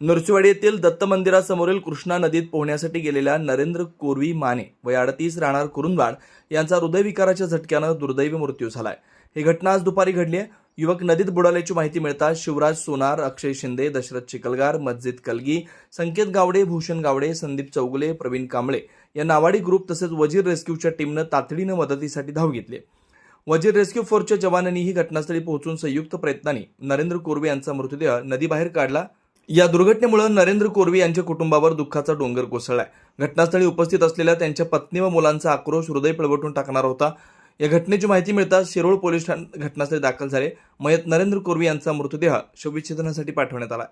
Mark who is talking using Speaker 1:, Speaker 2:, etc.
Speaker 1: नरसिवाडी येथील दत्त मंदिरासमोरील कृष्णा नदीत पोहण्यासाठी गेलेल्या नरेंद्र कोरवी माने वय अडतीस राहणार कुरुंदवाड यांचा हृदयविकाराच्या झटक्यानं दुर्दैवी मृत्यू झालाय. ही घटना आज दुपारी घडली आहे. युवक नदीत बुडाल्याची माहिती मिळताच शिवराज सोनार अक्षय शिंदे दशरथ चिकलगार मस्जिद कलगी संकेत गावडे भूषण गावडे संदीप चौगुले प्रवीण कांबळे या नावाडी ग्रुप तसेच वजीर रेस्क्यूच्या टीमनं तातडीनं मदतीसाठी धाव घेतली वजीर रेस्क्यू फोर्सच्या जवानांनीही घटनास्थळी पोहोचून संयुक्त प्रयत्नांनी नरेंद्र कोरवे यांचा मृतदेह नदीबाहेर काढला या दुर्घटनेमुळे नरेंद्र कोरवी यांच्या कुटुंबावर दुःखाचा डोंगर कोसळलाय. घटनास्थळी उपस्थित असलेल्या त्यांच्या पत्नी व मुलांचा आक्रोश हृदय पिळवटून टाकणारा होता. या घटनेची माहिती मिळताच शिरोळ पोलीस ठाण्यात घटनास्थळी दाखल झाले. मयत नरेंद्र कोरवी यांचा मृतदेह शवविच्छेदनासाठी पाठवण्यात आला